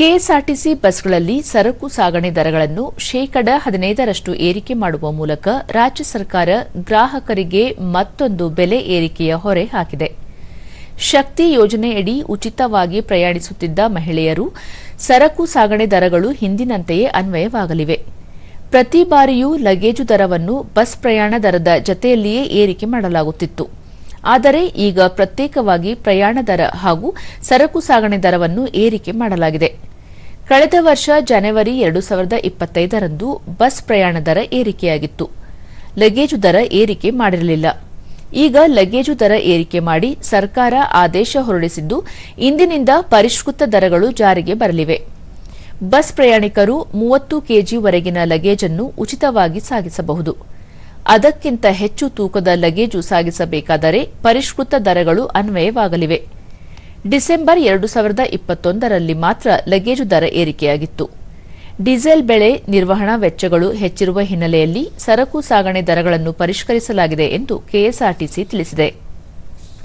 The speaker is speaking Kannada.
ಕೆಎಸ್ಆರ್ಟಿಸಿ ಬಸ್ಗಳಲ್ಲಿ ಸರಕು ಸಾಗಣೆ ದರಗಳನ್ನು ಶೇಕಡ ಹದಿನೈದರಷ್ಟು ಏರಿಕೆ ಮಾಡುವ ಮೂಲಕ ರಾಜ್ಯ ಸರ್ಕಾರ ಗ್ರಾಹಕರಿಗೆ ಮತ್ತೊಂದು ಬೆಲೆ ಏರಿಕೆಯ ಹೊರೆ ಹಾಕಿದೆ. ಶಕ್ತಿ ಯೋಜನೆಯಡಿ ಉಚಿತವಾಗಿ ಪ್ರಯಾಣಿಸುತ್ತಿದ್ದ ಮಹಿಳೆಯರು ಸರಕು ಸಾಗಣೆ ದರಗಳು ಹಿಂದಿನಂತೆಯೇ ಅನ್ವಯವಾಗಲಿವೆ. ಪ್ರತಿ ಬಾರಿಯೂ ಲಗೇಜು ದರವನ್ನು ಬಸ್ ಪ್ರಯಾಣ ದರದ ಜತೆಯಲ್ಲಿಯೇ ಏರಿಕೆ ಮಾಡಲಾಗುತ್ತಿತ್ತು. ಆದರೆ ಈಗ ಪ್ರತ್ಯೇಕವಾಗಿ ಪ್ರಯಾಣ ದರ ಹಾಗೂ ಸರಕು ಸಾಗಣೆ ದರವನ್ನು ಏರಿಕೆ ಮಾಡಲಾಗಿದೆ. ಕಳೆದ ವರ್ಷ ಜನವರಿ ಎರಡು ಸಾವಿರದ ಇಪ್ಪತ್ತೈದರಂದು ಬಸ್ ಪ್ರಯಾಣ ದರ ಏರಿಕೆಯಾಗಿತ್ತು. ಲಗೇಜು ದರ ಏರಿಕೆ ಮಾಡಿರಲಿಲ್ಲ. ಈಗ ಲಗೇಜು ದರ ಏರಿಕೆ ಮಾಡಿ ಸರ್ಕಾರ ಆದೇಶ ಹೊರಡಿಸಿದ್ದು ಇಂದಿನಿಂದ ಪರಿಷ್ಕೃತ ದರಗಳು ಜಾರಿಗೆ ಬರಲಿವೆ. ಬಸ್ ಪ್ರಯಾಣಿಕರು ಮೂವತ್ತು ಕೆಜಿವರೆಗಿನ ಲಗೇಜನ್ನು ಉಚಿತವಾಗಿ ಸಾಗಿಸಬಹುದು. ಅದಕ್ಕಿಂತ ಹೆಚ್ಚು ತೂಕದ ಲಗೇಜು ಸಾಗಿಸಬೇಕಾದರೆ ಪರಿಷ್ಕೃತ ದರಗಳು ಅನ್ವಯವಾಗಲಿವೆ. ಡಿಸೆಂಬರ್ ಎರಡು ಸಾವಿರದ ಇಪ್ಪತ್ತೊಂದರಲ್ಲಿ ಮಾತ್ರ ಲಗೇಜು ದರ ಏರಿಕೆಯಾಗಿತ್ತು. ಡೀಸೆಲ್ ಬೆಳೆ ನಿರ್ವಹಣಾ ವೆಚ್ಚಗಳು ಹೆಚ್ಚಿರುವ ಹಿನ್ನೆಲೆಯಲ್ಲಿ ಸರಕು ಸಾಗಣೆ ದರಗಳನ್ನು ಪರಿಷ್ಕರಿಸಲಾಗಿದೆ ಎಂದು ಕೆಎಸ್ಆರ್ಟಿಸಿ ತಿಳಿಸಿದೆ.